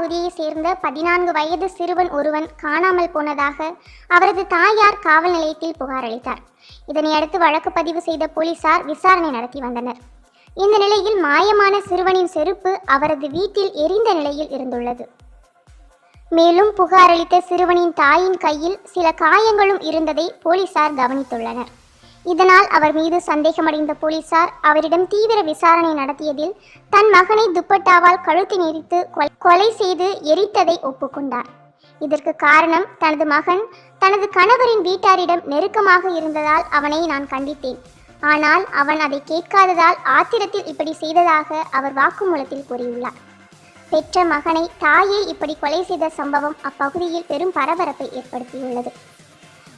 பகுதியைச் சேர்ந்த பதினான்கு வயது சிறுவன் ஒருவன் காணாமல் போனதாக அவரது தாயார் காவல் நிலையத்தில் புகார் அளித்தார். இதனை அடுத்து வழக்கு பதிவு செய்த போலீசார் விசாரணை நடத்தி வந்தனர். இந்த நிலையில் மாயமான சிறுவனின் செருப்பு அவரது வீட்டில் எரிந்த நிலையில் இருந்துள்ளது. மேலும் புகார் அளித்த சிறுவனின் தாயின் கையில் சில காயங்களும் இருந்ததை போலீசார் கவனித்துள்ளனர். இதனால் அவர் மீது சந்தேகமடைந்த போலீசார் அவரிடம் தீவிர விசாரணை நடத்தியதில் தன் மகனை துப்பட்டாவால் கழுத்து நெரித்து கொலை செய்து எரித்ததை ஒப்புக்கொண்டார். இதற்கு காரணம் தனது மகன் தனது கணவரின் வீட்டாரிடம் நெருக்கமாக இருந்ததால் அவனை நான் கண்டித்தேன். ஆனால் அவன் அதை கேட்காததால் ஆத்திரத்தில் இப்படி செய்ததாக அவர் வாக்குமூலத்தில் கூறியுள்ளார். பெற்ற மகனை தாயை இப்படி கொலை செய்த சம்பவம் அப்பகுதியில் பெரும் பரபரப்பை ஏற்படுத்தியுள்ளது.